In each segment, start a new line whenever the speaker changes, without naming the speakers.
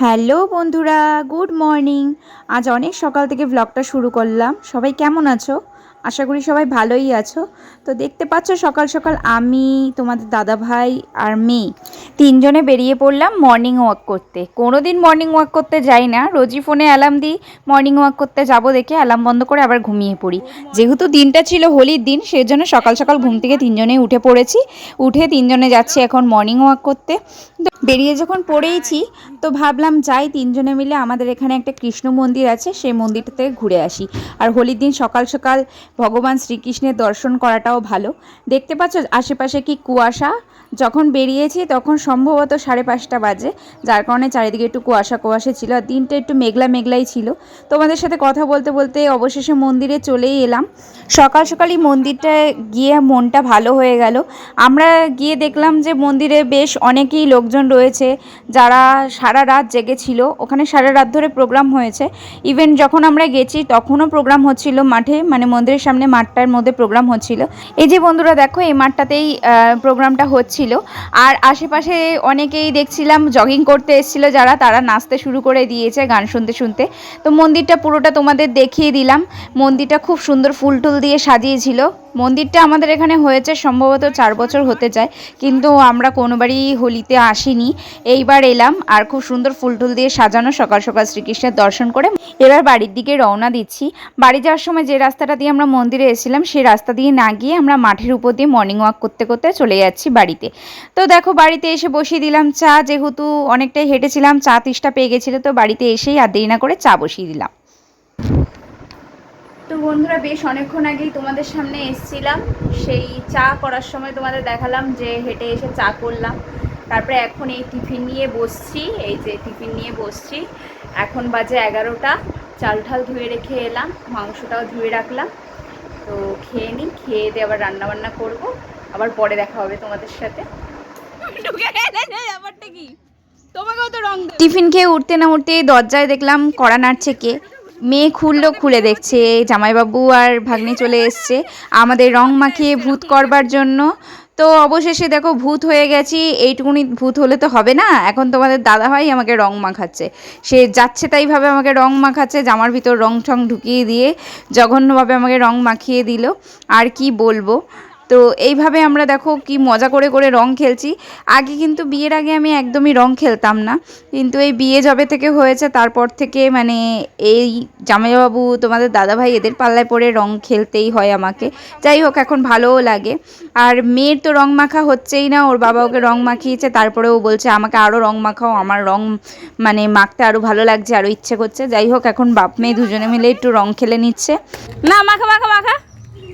Hello বন্ধুরা, good morning. আজ অনেক সকাল থেকে ভ্লগটা শুরু করলাম। সবাই কেমন আছো? আশা করি সবাই ভালোই আছো। তো দেখতে পাচ্ছ সকাল সকাল আমি, তোমাদের দাদা ভাই আর মেয়ে। তিনজনে বেরিয়ে পড়লাম মর্নিং ওয়াক করতে। কোনো দিন মর্নিং ওয়াক করতে যাই না। রোজই ফোনে অ্যালার্ম দিই মর্নিং ওয়াক করতে যাব দেখে অ্যালার্ম বন্ধ করে আবার ঘুমিয়ে পড়ি। যেহেতু দিনটা ছিল হোলির দিন সেই জন্য সকাল সকাল ঘুম থেকে তিনজনেই উঠে পড়েছি। উঠে তিনজনে যাচ্ছি এখন মর্নিং ওয়াক করতে। বেরিয়ে যখন পড়েইছি, তো ভাবলাম যাই তিনজনে মিলে আমাদের এখানে একটা কৃষ্ণ মন্দির আছে, সেই মন্দিরটাতে ঘুরে আসি। আর হোলির দিন সকাল সকাল ভগবান শ্রীকৃষ্ণের দর্শন করাটাও ভালো। দেখতে পাচ্ছ আশেপাশে কি কুয়াশা? যখন বেরিয়েছি তখন সম্ভবত সাড়ে পাঁচটা বাজে, যার কারণে চারিদিকে একটু কুয়াশা কুয়াশা ছিল আর দিনটা একটু মেঘলা মেঘলাই ছিল। তোমাদের সাথে কথা বলতে বলতে অবশেষে মন্দিরে চলেই এলাম। সকাল সকালই মন্দিরটায় গিয়ে মনটা ভালো হয়ে গেল। আমরা গিয়ে দেখলাম যে মন্দিরে বেশ অনেকেই লোকজন রয়েছে, যারা সারা রাত জেগেছিল ওখানে সারা রাত ধরে প্রোগ্রাম হয়েছে। ইভেন যখন আমরা গেছি, তখনও প্রোগ্রাম হচ্ছিল মাঠে মানে মন্দিরের সামনে মাঠটার মধ্যে প্রোগ্রাম হচ্ছিল। এই যে বন্ধুরা, দেখো এই মাঠটাতেই প্রোগ্রামটা হচ্ছিল। আর আশেপাশে অনেকেই দেখছিলাম জগিং করতে এসেছিল যারা, তারা নাচতে শুরু করে দিয়েছে গান শুনতে শুনতে। তো মন্দিরটা পুরোটা তোমাদের দেখিয়ে দিলাম। মন্দিরটা খুব সুন্দর ফুল টুল দিয়ে সাজিয়েছিল। মন্দিরটা আমাদের এখানে হয়েছে, সম্ভবত চার বছর হতে যায়, কিন্তু আমরা কোনোবারই হোলিতে আসিনি। এইবার এলাম, আর খুব সুন্দর ফুল টুল দিয়ে সাজানো, সকাল সকাল শ্রীকৃষ্ণের দর্শন করে এবার বাড়ির দিকে রওনা দিচ্ছি। বাড়ি যাওয়ার সময় যে রাস্তাটা দিয়ে আমরা মন্দিরে এসেছিলাম সেই রাস্তা দিয়ে না গিয়ে আমরা মাঠের উপর দিয়ে মর্নিং ওয়াক করতে করতে চলে যাচ্ছি বাড়িতে। তো দেখো, বাড়িতে এসে বসিয়ে দিলাম চা, যেহেতু অনেকটাই হেঁটেছিলাম, চা তিসটা পেয়ে গেছিল, তো বাড়িতে এসেই আর দেরি না করে চা বসিয়ে দিলাম। বন্ধুরা বেশ অনেকক্ষণ আগেই তোমাদের সামনে এসছিলাম। সেই চা করার সময় তোমাদের দেখালাম যে হেঁটে এসে চা করলাম। তারপরে এখন এই টিফিন নিয়ে বসছি এই যে টিফিন নিয়ে বসছি। এখন বাজে এগারোটা চাল ঠাল ধুয়ে রেখে এলাম মাংসটাও ধুয়ে রাখলাম। তো খেয়ে নিই খেয়ে দিয়ে আবার রান্না বান্না করব। আবার পরে দেখা হবে তোমাদের সাথে। টিফিন খেয়ে উঠতে না উঠতে দরজায় দেখলাম কড়া নাড়ছে কে। মেয়ে খুললো, খুলে দেখছে, জামাইবাবু আর ভাগ্নি চলে এসছে। আমাদের রং মাখিয়ে ভূত করবার জন্য। তো অবশেষে দেখো ভূত হয়ে গেছি, এইটুকুনি ভূত হলে তো হবে না। এখন তোমাদের দাদা ভাই আমাকে রং মাখাচ্ছে। সে যাচ্ছে তাইভাবে আমাকে রং মাখাচ্ছে, জামার ভিতর রং ঠং ঢুকিয়ে দিয়ে জঘন্যভাবে আমাকে রং মাখিয়ে দিল। আর কি বলব? তো এইভাবে আমরা দেখো কি মজা করে করে রং খেলছি। আগে কিন্তু বিয়ের আগে আমি একদমই রং খেলতাম না। কিন্তু এই বিয়ে জবে থেকে হয়েছে, তারপর থেকে মানে এই জামাইবাবু, তোমাদের দাদাভাই এদের পাল্লায় পড়ে রং খেলতেই হয় আমাকে। যাই হোক, এখন ভালোও লাগে। আর মেয়ের তো রং মাখা হচ্ছেই না, ওর বাবা ওকে রং মাখিয়েছে তারপরে ও বলছে, আমাকে আরও রং মাখাও, আমার রং মানে মাখতে আরও ভালো লাগছে আরও ইচ্ছে করছে। যাই হোক, এখন বাপ মেয়ে দুজনে মিলে একটু রং খেলে নিচ্ছে। না, মাখা মাখা মাখা।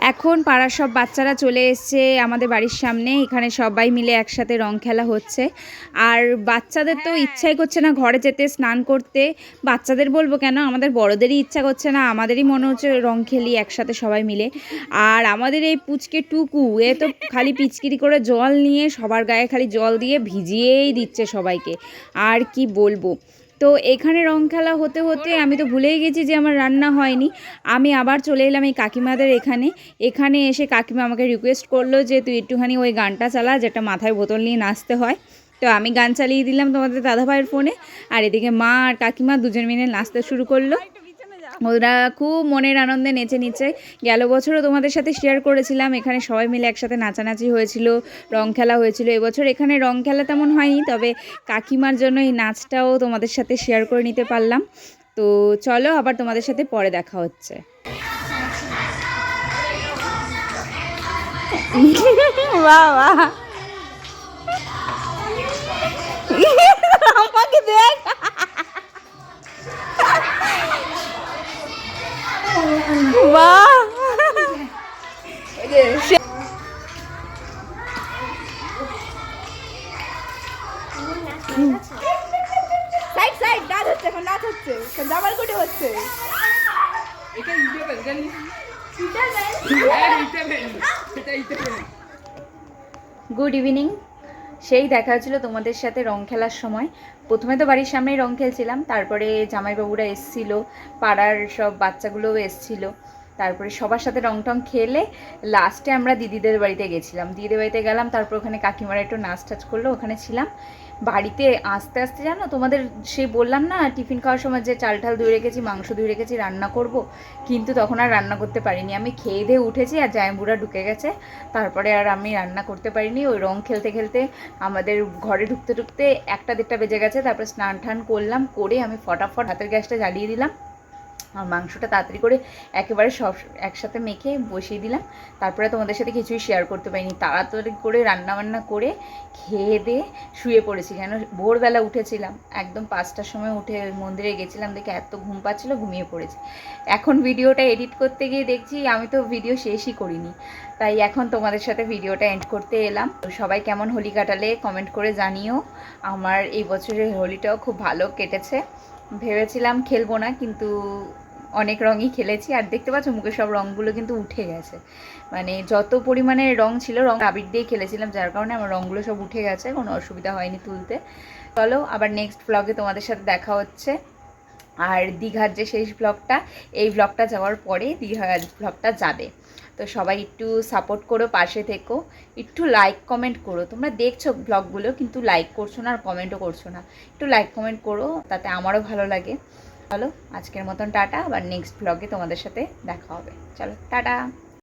এখন পাড়ার সব বাচ্চারা চলে এসছে আমাদের বাড়ির সামনে। এখানে সবাই মিলে একসাথে রং খেলা হচ্ছে। আর বাচ্চাদের তো ইচ্ছাই করছে না ঘরে যেতে স্নান করতে। বাচ্চাদের বলব কেন? আমাদের বড়দেরই ইচ্ছা করছে না। আমাদেরই মনে হচ্ছে রং খেলি একসাথে সবাই মিলে। আর আমাদের এই পুচকে টুকু এ তো খালি পিচকিরি করে জল নিয়ে সবার গায়ে খালি জল দিয়ে ভিজিয়েই দিচ্ছে সবাইকে। আর কি বলব? তো এখানে রং খেলা হতে হতে আমি তো ভুলেই গেছি যে আমার রান্না হয়নি। আমি আবার চলে এলাম এই কাকিমাদের এখানে। এখানে এসে কাকিমা আমাকে রিকোয়েস্ট করল যে, তুই একটুখানি ওই গানটা চালা, যেটা মাথায় বোতল নিয়ে নাচতে হয়। তো আমি গান চালিয়ে দিলাম তোমাদের দাদাভাইয়ের ফোনে। আর এদিকে মা আর কাকিমা দুজন মিলে নাচতে শুরু করল। ওরা খুব মনের আনন্দে নেচে নিচে। গেল বছরও তোমাদের সাথে শেয়ার করেছিলাম এখানে সবাই মিলে একসাথে নাচানাচি হয়েছিল রং খেলা হয়েছিল। এবছর এখানে রং খেলা তেমন হয়নি তবে কাকিমার জন্য এই নাচটাও তোমাদের সাথে শেয়ার করে নিতে পারলাম। তো চলো আবার তোমাদের সাথে পরে দেখা হচ্ছে। বাহ আমাকে দেখ। বাহ
সাইড সাইড নাচ হচ্ছে এখন নাচ হচ্ছে। জামাল কোটে হচ্ছে।
গুড ইভিনিং সেই দেখা হচ্ছিল তোমাদের সাথে রং খেলার সময়। প্রথমে তো বাড়ির সামনেই রং খেলছিলাম তারপরে জামাইবাবুরা এসছিল পাড়ার সব বাচ্চাগুলোও এসছিল। তারপরে সবার সাথে রং টং খেলে লাস্টে আমরা দিদিদের বাড়িতে গেছিলাম। দিদিদের বাড়িতে গেলাম, তারপর ওখানে কাকিমারা একটু নাচ টাচ করল, ওখানে ছিলাম। বাড়িতে আস্তে আস্তে জানো তোমাদের সে বললাম না, টিফিন খাওয়ার সময় যে চাল ঠাল ধুয়ে রেখেছি, মাংস ধুয়ে রেখেছি, রান্না করব। কিন্তু তখন আর রান্না করতে পারিনি। আমি খেয়ে দিয়ে উঠেছি আর জায়ম্বুরা ঢুকে গেছে। তারপরে আর আমি রান্না করতে পারিনি। ওই রং খেলতে খেলতে আমাদের ঘরে ঢুকতে ঢুকতে একটা দেড়টা বেজে গেছে। তারপরে স্নান টান করলাম, করে আমি ফটাফট হাতের গ্যাসটা জ্বালিয়ে দিলাম। আর মাংসটা তাড়াতাড়ি করে একেবারে সব একসাথে মেখে বসিয়ে দিলাম। তারপরে তোমাদের সাথে কিছুই শেয়ার করতে পারিনি। তাড়াতাড়ি করে রান্না বান্না করে খেয়ে দিয়ে শুয়ে পড়েছি কেন? ভোরবেলা উঠেছিলাম। একদম পাঁচটার সময় উঠে মন্দিরে গেছিলাম দেখে এত ঘুম পাচ্ছিলো, ঘুমিয়ে পড়েছি। এখন ভিডিওটা এডিট করতে গিয়ে দেখছি আমি তো ভিডিও শেষই করিনি। তাই এখন তোমাদের সাথে ভিডিওটা এন্ড করতে এলাম। সবাই কেমন হোলি কাটালে কমেন্ট করে জানিও। আমার এই বছরের হোলিটাও খুব ভালো কেটেছে। ভেবেছিলাম খেলব না, কিন্তু অনেক রঙই খেলেছি। আর দেখতে পাচ্ছ মুখে সব রঙগুলো কিন্তু উঠে গেছে। মানে যত পরিমাণে রং ছিল রং আবির দিয়ে খেলেছিলাম, যার কারণে আমার রঙগুলো সব উঠে গেছে, কোনো অসুবিধা হয়নি তুলতে। চলো, আবার নেক্সট ব্লগে তোমাদের সাথে দেখা হচ্ছে। আর দীঘার যে শেষ ব্লগটা এই ব্লগটা যাওয়ার পরে দীঘার ব্লগটা যাবে। তো সবাই একটু সাপোর্ট করো, পাশে থেকো। একটু লাইক কমেন্ট করো। তোমরা দেখছ ব্লগগুলো কিন্তু লাইক করছ না আর কমেন্টও করছ না। একটু লাইক কমেন্ট করো, তাতে আমারও ভালো লাগে। চলো, আজকের মতন টাটা। আবার নেক্সট ব্লগে তোমাদের সাথে দেখা হবে। চলো, টাটা!